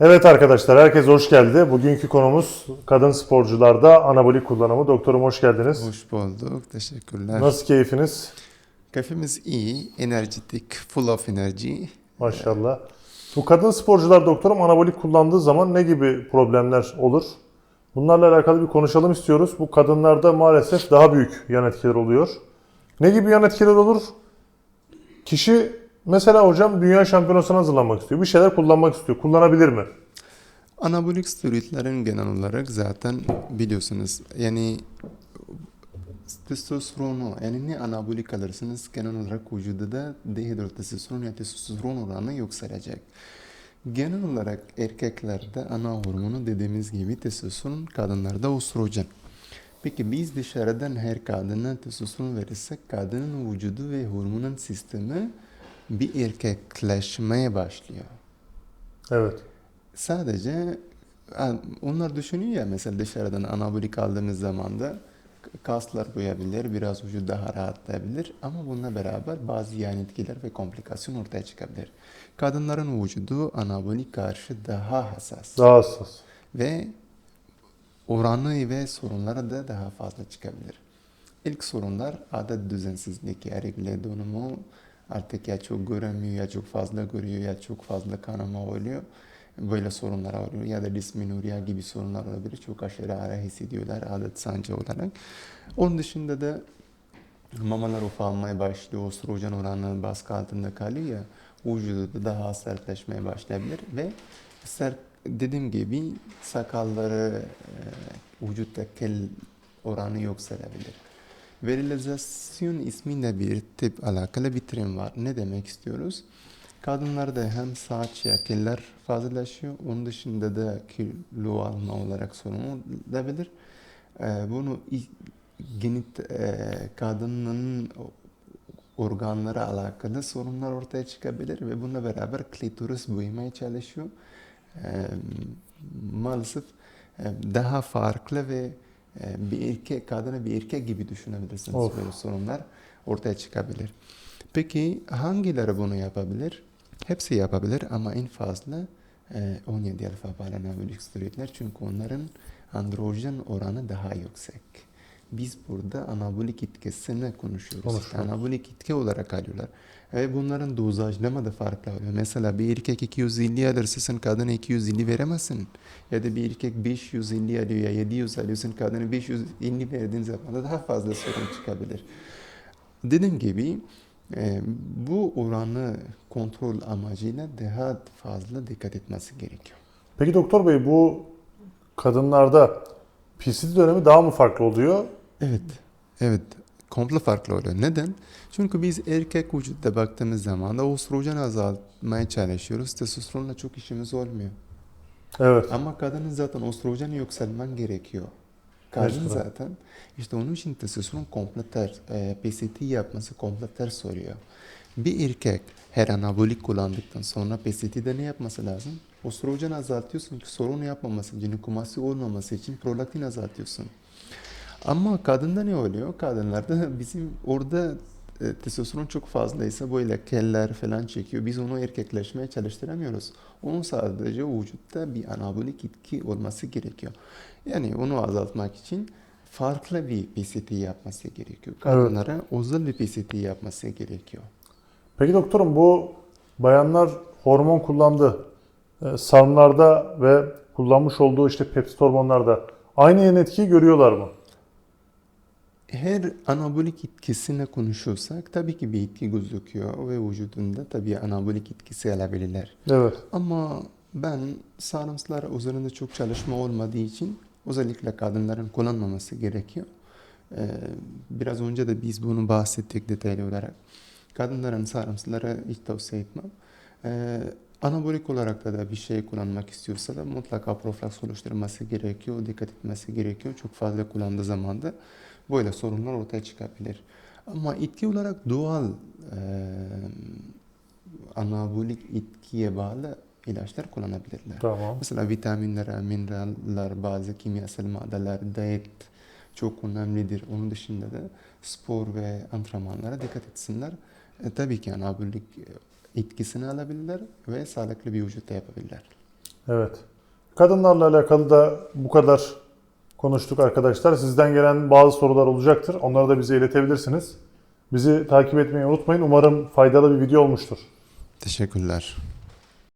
Evet arkadaşlar, herkes hoş geldi. Bugünkü konumuz kadın sporcularda anabolik kullanımı. Doktorum hoş geldiniz. Hoş bulduk. Teşekkürler. Nasıl keyfiniz? Kafemiz iyi, enerjitik, full of energy. Maşallah. Bu kadın sporcular doktorum anabolik kullandığı zaman ne gibi problemler olur? Bunlarla alakalı bir konuşalım istiyoruz. Bu kadınlarda maalesef daha büyük yan etkiler oluyor. Ne gibi yan etkiler olur? Kişi mesela hocam dünya şampiyonasına hazırlanmak istiyor. Bir şeyler kullanmak istiyor. Kullanabilir mi? Anabolik steroidlerin genel olarak zaten biliyorsunuz yani testosteronu yani ne anabolik alırsınız genel olarak vücuda da dehidrotestosteron ya testosteron oranı yükselecek. Genel olarak erkeklerde ana hormonu dediğimiz gibi testosteron, kadınlarda östrojen. Peki biz dışarıdan her kadına testosteron verirsek kadının vücudu ve hormonal sistemi bir erkekleşmeye başlıyor. Evet. Sadece onlar düşünüyor ya mesela dışarıdan anabolik aldığımız zaman da kaslar koyabilir, biraz vücut daha rahatlayabilir ama bununla beraber bazı yan etkiler ve komplikasyon ortaya çıkabilir. Kadınların vücudu anabolik karşı daha hassas Daha hassas. ve oranı ve sorunları da daha fazla çıkabilir. İlk sorunlar adet düzensizlik, regle donumu artık ya çok göremiyor ya çok fazla görüyor ya çok fazla kanama oluyor. Böyle sorunlar oluyor ya da dismenorya gibi sorunlar olabilir. Çok aşırı ağrı hissediyorlar adet sancı olarak. Onun dışında da mamalar ufalmaya başlıyor, östrojen oranı baskı altında kalıyor ya, vücudu da daha sertleşmeye başlayabilir ve sert dediğim gibi sakalları, e, vücutta kel oranı yükselebilir. Virilizasyon ismiyle bir tip alakalı bir terim var. Ne demek istiyoruz? Kadınlarda hem saç ya keller fazlalaşıyor. Onun dışında da kilo alma olarak sorun olabilir. Ee, bunu genit e, kadının organlara alakalı sorunlar ortaya çıkabilir ve bununla beraber klitoris büyümeye çalışıyor. Ee, maalesef e, daha farklı ve bir erkek, kadını bir erkek gibi düşünebilirsiniz Of. böyle sorunlar ortaya çıkabilir. Peki hangileri bunu yapabilir? Hepsi yapabilir ama en fazla e, 17 alfa anabolik steroidler çünkü onların androjen oranı daha yüksek. Biz burada anabolik etkisini konuşuyoruz. Konuşuyoruz. Anabolik etki olarak alıyorlar. Ve bunların dozajlama da farklı oluyor. Mesela bir erkek 250 alırsa sen kadına 250 veremezsin. Ya da bir erkek 550 alıyor ya 700 alıyorsun kadına 550 verdiğin zaman da daha fazla sorun çıkabilir. Dediğim gibi e, bu oranı kontrol amacıyla daha fazla dikkat etmesi gerekiyor. Peki doktor bey bu kadınlarda PCD dönemi daha mı farklı oluyor? Evet, evet. Komple farklı oluyor. Neden? Çünkü biz erkek vücutta baktığımız zaman da östrojen azaltmaya çalışıyoruz. Testosteronla çok işimiz olmuyor. Evet. Ama kadının zaten östrojen yükselmen gerekiyor. Kadın Mecburen. zaten işte onun için testosteron komple ters, e, PCT yapması komple ters oluyor. Bir erkek her anabolik kullandıktan sonra PCT'de ne yapması lazım? Östrojen azaltıyorsun ki sorun yapmaması, jinekuması olmaması için prolaktin azaltıyorsun. Ama kadında ne oluyor? Kadınlarda bizim orada e, testosteron çok fazlaysa böyle keller falan çekiyor. Biz onu erkekleşmeye çalıştıramıyoruz. Onun sadece vücutta bir anabolik etki olması gerekiyor. Yani onu azaltmak için farklı bir PCT yapması gerekiyor. Kadınlara özel bir PCT yapması gerekiyor. Peki doktorum bu bayanlar hormon kullandı. Ee, Sarımlarda ve kullanmış olduğu işte pepsit hormonlarda aynı yan etkiyi görüyorlar mı? Her anabolik etkisine konuşursak tabii ki bir etki gözüküyor ve vücudunda tabii anabolik etkisi alabilirler. Evet. Ama ben sarımsaklar üzerinde çok çalışma olmadığı için özellikle kadınların kullanmaması gerekiyor. Ee, biraz önce de biz bunu bahsettik detaylı olarak. Kadınların sarımsakları hiç tavsiye etmem. Ee, anabolik olarak da, da bir şey kullanmak istiyorsa da mutlaka profilaks oluşturması gerekiyor, dikkat etmesi gerekiyor. Çok fazla kullandığı zaman da böyle sorunlar ortaya çıkabilir. Ama etki olarak doğal e, anabolik etkiye bağlı ilaçlar kullanabilirler. Tamam. Mesela vitaminler, mineraller, bazı kimyasal maddeler, diyet çok önemlidir. Onun dışında da spor ve antrenmanlara dikkat etsinler. E, tabii ki anabolik etkisini alabilirler ve sağlıklı bir vücutta yapabilirler. Evet. Kadınlarla alakalı da bu kadar konuştuk arkadaşlar. Sizden gelen bazı sorular olacaktır. Onları da bize iletebilirsiniz. Bizi takip etmeyi unutmayın. Umarım faydalı bir video olmuştur. Teşekkürler.